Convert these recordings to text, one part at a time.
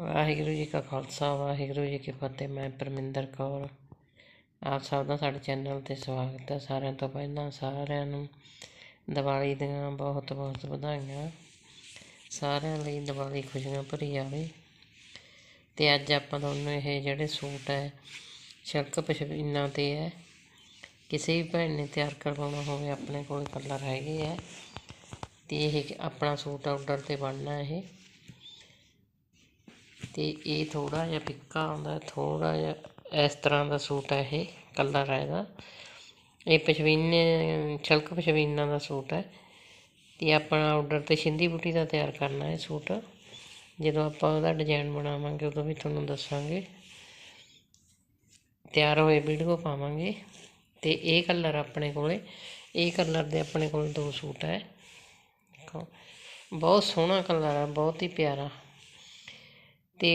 ਵਾਹਿਗੁਰੂ ਜੀ ਕਾ ਖਾਲਸਾ, ਵਾਹਿਗੁਰੂ ਜੀ ਕੀ ਫਤਿਹ। ਮੈਂ ਪਰਮਿੰਦਰ ਕੌਰ। ਆਪ ਸਭ ਦਾ ਸਾਡੇ ਚੈਨਲ ਤੇ ਸਵਾਗਤ ਹੈ। ਸਾਰਿਆਂ ਤੋਂ ਪਹਿਲਾਂ ਸਾਰਿਆਂ ਨੂੰ ਦੀਵਾਲੀ ਦੀਆਂ ਬਹੁਤ ਬਹੁਤ ਵਧਾਈਆਂ। ਸਾਰਿਆਂ ਲਈ ਦੀਵਾਲੀ ਖੁਸ਼ੀਆਂ ਭਰੀ ਆਵੇ ਤੇ ਅੱਜ ਆਪਾਂ ਤੁਹਾਨੂੰ ਇਹ ਜਿਹੜੇ ਸੂਟ ਹੈ ਸ਼ਰਕ ਪਸ਼ਮੀਨਾ ਤੇ ਹੈ। ਕਿਸੇ ਵੀ ਭੈਣ ਨੇ ਤਿਆਰ ਕਰਵਾਉਣਾ ਹੋਵੇ, ਆਪਣੇ ਕੋਲ ਕਲਰ ਹੈਗੇ ਹੈ ਤੇ ਇਹ ਆਪਣਾ ਸੂਟ ਆਰਡਰ ਤੇ ਬਣਨਾ ਇਹ। ਅਤੇ ਇਹ ਥੋੜ੍ਹਾ ਜਿਹਾ ਫਿੱਕਾ ਆਉਂਦਾ ਥੋੜ੍ਹਾ ਜਿਹਾ ਇਸ ਤਰ੍ਹਾਂ ਦਾ ਸੂਟ ਹੈ ਇਹ ਕਲਰ ਹੈ ਇਹਦਾ। ਇਹ ਪਸ਼ਮੀਨੇ, ਛਲਕ ਪਸ਼ਮੀਨਾ ਦਾ ਸੂਟ ਹੈ ਅਤੇ ਆਪਣਾ ਔਡਰ ਤਾਂ ਸਿੰਧੀ ਬੂਟੀ ਦਾ ਤਿਆਰ ਕਰਨਾ ਹੈ ਸੂਟ। ਜਦੋਂ ਆਪਾਂ ਉਹਦਾ ਡਿਜ਼ਾਈਨ ਬਣਾਵਾਂਗੇ, ਉਦੋਂ ਵੀ ਤੁਹਾਨੂੰ ਦੱਸਾਂਗੇ। ਤਿਆਰ ਹੋਏ ਵੀਡੀਓ ਪਾਵਾਂਗੇ। ਅਤੇ ਇਹ ਕਲਰ ਆਪਣੇ ਕੋਲੇ, ਇਹ ਕਲਰ ਦੇ ਆਪਣੇ ਕੋਲ ਦੋ ਸੂਟ ਹੈ ਦੇਖੋ, ਬਹੁਤ ਸੋਹਣਾ ਕਲਰ ਹੈ ਬਹੁਤ ਹੀ ਪਿਆਰਾ। ਤੇ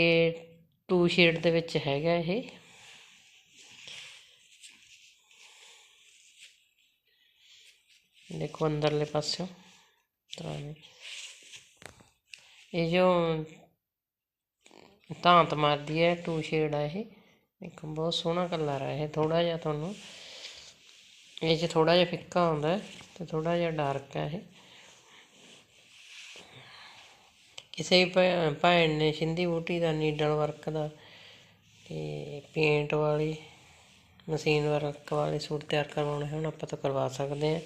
ਟੂ ਸ਼ੇਡ ਦੇ ਵਿੱਚ ਹੈਗਾ ਇਹ। ਦੇਖੋ ਅੰਦਰਲੇ ਪਾਸਿਓਂ। ਤਰ੍ਹਾਂ ਦੇ। ਇਹ ਜੋ ਧਾਂਤ ਮਾਰਦੀ ਹੈ ਟੂ ਸ਼ੇਡ ਹੈ ਇਹ। ਇੱਕ ਬਹੁਤ ਸੋਹਣਾ ਕਲਰ ਹੈ ਇਹ ਥੋੜਾ ਜਿਹਾ ਤੁਹਾਨੂੰ। ਇਹ 'ਚ ਥੋੜਾ ਜਿਹਾ ਫਿੱਕਾ ਹੁੰਦਾ ਤੇ ਥੋੜਾ ਜਿਹਾ ਡਾਰਕ ਹੈ ਇਹ। ਕਿਸੇ ਵੀ ਭੈਣ ਨੇ ਸਿੰਧੀ ਬੂਟੀ ਦਾ ਨੀਡਲ ਵਰਕ ਦਾ ਅਤੇ ਪੇਂਟ ਵਾਲੀ, ਮਸ਼ੀਨ ਵਰਕ ਵਾਲੇ ਸੂਟ ਤਿਆਰ ਕਰਵਾਉਣੇ ਹੁਣ, ਆਪਾਂ ਤਾਂ ਕਰਵਾ ਸਕਦੇ ਹਾਂ।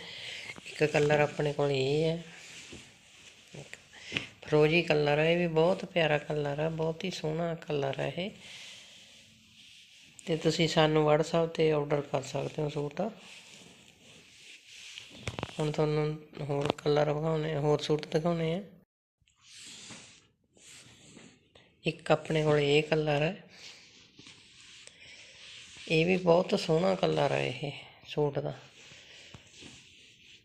ਇੱਕ ਕਲਰ ਆਪਣੇ ਕੋਲ ਇਹ ਹੈ। ਫਰੋਜੀ ਕਲਰ ਹੈ ਇਹ ਵੀ ਬਹੁਤ ਪਿਆਰਾ ਕਲਰ ਹੈ ਬਹੁਤ ਹੀ ਸੋਹਣਾ ਕਲਰ ਹੈ ਇਹ। ਤੇ ਤੁਸੀਂ ਸਾਨੂੰ WhatsApp ਤੇ ਆਰਡਰ ਕਰ ਸਕਦੇ ਹੋ ਸੂਟ। ਹੁਣ ਤੁਹਾਨੂੰ ਹੋਰ ਕਲਰ ਵਿਖਾਉਣੇ, ਹੋਰ ਸੂਟ ਦਿਖਾਉਣੇ ਆ। ਇੱਕ ਆਪਣੇ ਕੋਲ ਇਹ ਕਲਰ ਹੈ। ਇਹ ਵੀ ਬਹੁਤ ਸੋਹਣਾ ਕਲਰ ਹੈ ਇਹ ਸੂਟ ਦਾ।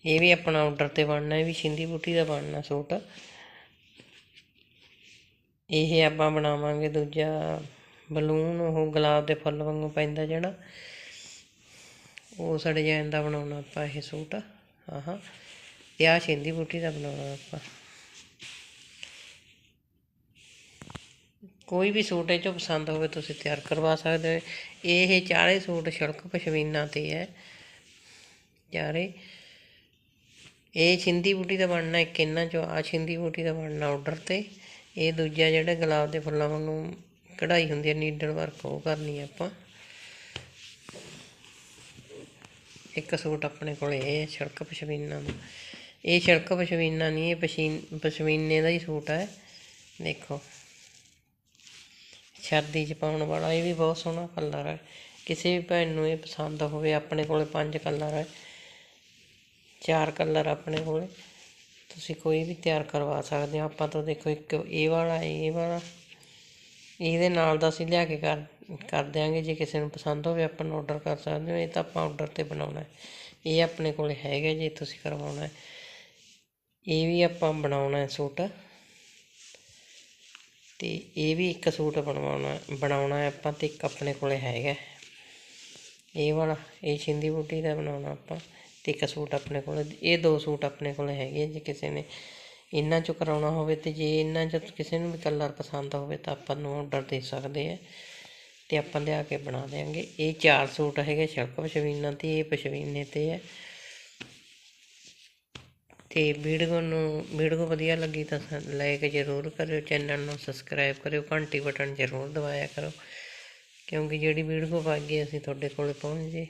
ਇਹ ਵੀ ਆਪਣਾ ਆਰਡਰ ਤੇ ਬਣਨਾ, ਇਹ ਵੀ ਸਿੰਧੀ ਬੂਟੀ ਦਾ ਬਣਨਾ ਸੂਟ। ਇਹ ਆਪਾਂ ਬਣਾਵਾਂਗੇ ਦੂਜਾ ਬਲੂਨ, ਉਹ ਗੁਲਾਬ ਦੇ ਫੁੱਲ ਵਾਂਗੂ ਪੈਂਦਾ ਜਿਹੜਾ। ਉਸ ਡਿਜ਼ਾਈਨ ਦਾ ਬਣਾਉਣਾ ਆਪਾਂ ਇਹ ਸੂਟ। ਆਹਾਂ। ਤੇ ਆ ਸਿੰਧੀ ਬੂਟੀ ਦਾ ਬਣਾਉਣਾ ਆਪਾਂ। ਕੋਈ ਵੀ ਸੂਟ ਇਹ ਚੋਂ ਪਸੰਦ ਹੋਵੇ, ਤੁਸੀਂ ਤਿਆਰ ਕਰਵਾ ਸਕਦੇ ਹੋ। ਇਹ ਚਾਰੇ ਸੂਟ ਛੜਕ ਪਸ਼ਮੀਨਾ ਤੇ ਹੈ। ਚਾਰੇ ਇਹ ਛਿੰਦੀ ਬੂਟੀ ਦਾ ਬਣਨਾ ਇੱਕ ਇਹਨਾਂ ਚੋਂ ਆ ਛਿੰਦੀ ਬੂਟੀ ਦਾ ਬਣਨਾ ਆਰਡਰ ਤੇ। ਇਹ ਦੂਜਾ ਜਿਹੜਾ ਗੁਲਾਬ ਦੇ ਫੁੱਲਾਂ ਵਾਂਗੂ ਕਢਾਈ ਹੁੰਦੀ ਹੈ ਨੀਡਲ ਵਰਕ ਉਹ ਕਰਨੀ ਆਪਾਂ। ਇੱਕ ਸੂਟ ਆਪਣੇ ਕੋਲ ਇਹ ਹੈ ਛੜਕ ਪਸ਼ਮੀਨਾ ਦਾ। ਇਹ ਛੜਕ ਪਸ਼ਮੀਨਾ ਨਹੀਂ, ਇਹ ਪਸ਼ੀਨ, ਪਸ਼ਮੀਨੇ ਦਾ ਹੀ ਸੂਟ ਹੈ। ਦੇਖੋ। ਸਰਦੀ 'ਚ ਪਾਉਣ ਵਾਲਾ, ਇਹ ਵੀ ਬਹੁਤ ਸੋਹਣਾ ਕਲਰ ਹੈ। ਕਿਸੇ ਵੀ ਭੈਣ ਨੂੰ ਇਹ ਪਸੰਦ ਹੋਵੇ, ਆਪਣੇ ਕੋਲ ਪੰਜ ਕਲਰ ਹੈ। ਚਾਰ ਕਲਰ ਆਪਣੇ ਕੋਲ। ਤੁਸੀਂ ਕੋਈ ਵੀ ਤਿਆਰ ਕਰਵਾ ਸਕਦੇ ਹੋ। ਆਪਾਂ ਤੋਂ ਦੇਖੋ ਇੱਕ ਇਹ ਵਾਲਾ ਇਹ ਵਾਲਾ। ਇਹਦੇ ਨਾਲ ਦਾ ਅਸੀਂ ਲਿਆ ਕੇ ਕਰ ਕਰ ਦਿਆਂਗੇ। ਜੇ ਕਿਸੇ ਨੂੰ ਪਸੰਦ ਹੋਵੇ, ਆਪਾਂ ਨੂੰ ਆਰਡਰ ਕਰ ਸਕਦੇ ਹੋ। ਇਹ ਤਾਂ ਆਪਾਂ ਆਰਡਰ ਤੇ ਬਣਾਉਣਾ ਹੈ। ਇਹ ਆਪਣੇ ਕੋਲ ਹੈਗਾ ਜੇ ਤੁਸੀਂ ਕਰਵਾਉਣਾ ਹੈ। ਇਹ ਵੀ ਆਪਾਂ ਬਣਾਉਣਾ ਹੈ ਸੂਟ। ਅਤੇ ਇਹ ਵੀ ਇੱਕ ਸੂਟ ਬਣਵਾਉਣਾ, ਬਣਾਉਣਾ ਹੈ ਆਪਾਂ ਅਤੇ ਇੱਕ ਆਪਣੇ ਕੋਲ ਹੈਗਾ ਇਹ ਵਾਲਾ, ਇਹ ਛਿੰਦੀ ਬੂਟੀ ਦਾ ਬਣਾਉਣਾ ਆਪਾਂ ਅਤੇ ਇੱਕ ਸੂਟ ਆਪਣੇ ਕੋਲ, ਇਹ ਦੋ ਸੂਟ ਆਪਣੇ ਕੋਲ ਹੈਗੇ ਜੇ ਕਿਸੇ ਨੇ ਇਹਨਾਂ ਚੋਂ ਕਰਾਉਣਾ ਹੋਵੇ ਤੇ ਜੇ ਇਹਨਾਂ ਚੋਂ ਕਿਸੇ ਨੂੰ ਵੀ ਕਲਰ ਪਸੰਦ ਹੋਵੇ ਤਾਂ ਆਪਾਂ ਨੂੰ ਆਰਡਰ ਦੇ ਸਕਦੇ ਆ ਤੇ ਆਪਾਂ ਲਿਆ ਕੇ ਬਣਾ ਦੇਾਂਗੇ ਇਹ ਚਾਰ ਸੂਟ ਹੈਗੇ ਸ਼ਲਕ ਪਸ਼ਮੀਨਾ ਤੇ ਇਹ ਪਸ਼ਮੀਨੇ ਤੇ ਹੈ। ਤੇ ਵੀਡੀਓ ਨੂੰ, ਵੀਡੀਓ ਵਧੀਆ ਲੱਗੀ ਤਾਂ ਲਾਈਕ ਜ਼ਰੂਰ ਕਰਿਓ ਚੈਨਲ ਨੂੰ ਸਬਸਕ੍ਰਾਈਬ ਕਰਿਓ, ਘੰਟੀ ਬਟਨ ਜ਼ਰੂਰ ਦਬਾਇਆ ਕਰੋ, ਕਿਉਂਕਿ ਜਿਹੜੀ ਵੀਡੀਓ ਪਾਈਏ ਅਸੀਂ ਤੁਹਾਡੇ ਕੋਲ ਪਹੁੰਚ ਜੇ।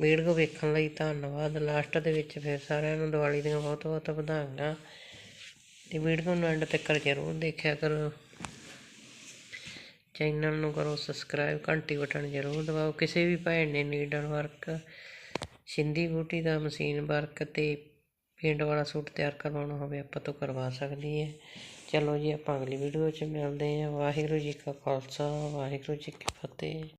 ਵੀਡੀਓ ਵੇਖਣ ਲਈ ਧੰਨਵਾਦ। ਲਾਸਟ ਦੇ ਵਿੱਚ ਫਿਰ ਸਾਰਿਆਂ ਨੂੰ ਦੀਵਾਲੀ ਦੀਆਂ ਬਹੁਤ ਬਹੁਤ ਵਧਾਈਆਂ। ਤੇ ਵੀਡੀਓ ਨੂੰ ਐਂਡ ਤੱਕ ਜ਼ਰੂਰ ਦੇਖਿਆ ਕਰੋ। ਚੈਨਲ ਨੂੰ ਕਰੋ ਸਬਸਕ੍ਰਾਈਬ ਘੰਟੀ ਬਟਨ ਜ਼ਰੂਰ ਦਬਾਓ। ਕਿਸੇ ਵੀ ਭੈਣ ਨੇ ਨੀਡਲ ਵਰਕ ਸਿੰਧੀ ਬੂਟੀ ਦਾ ਮਸ਼ੀਨ ਵਰਕ ਤੇ ਪਿੰਡ ਵਾਲਾ ਸੂਟ ਤਿਆਰ ਕਰਵਾਉਣਾ ਹੋਵੇ ਆਪਾਂ ਤੋਂ ਕਰਵਾ ਸਕਦੀ ਹੈ। ਚਲੋ ਜੀ, ਆਪਾਂ ਅਗਲੀ ਵੀਡੀਓ 'ਚ ਮਿਲਦੇ ਹਾਂ। ਵਾਹਿਗੁਰੂ ਜੀ ਕਾ ਖਾਲਸਾ, ਵਾਹਿਗੁਰੂ ਜੀ ਕੀ ਫਤਿਹ।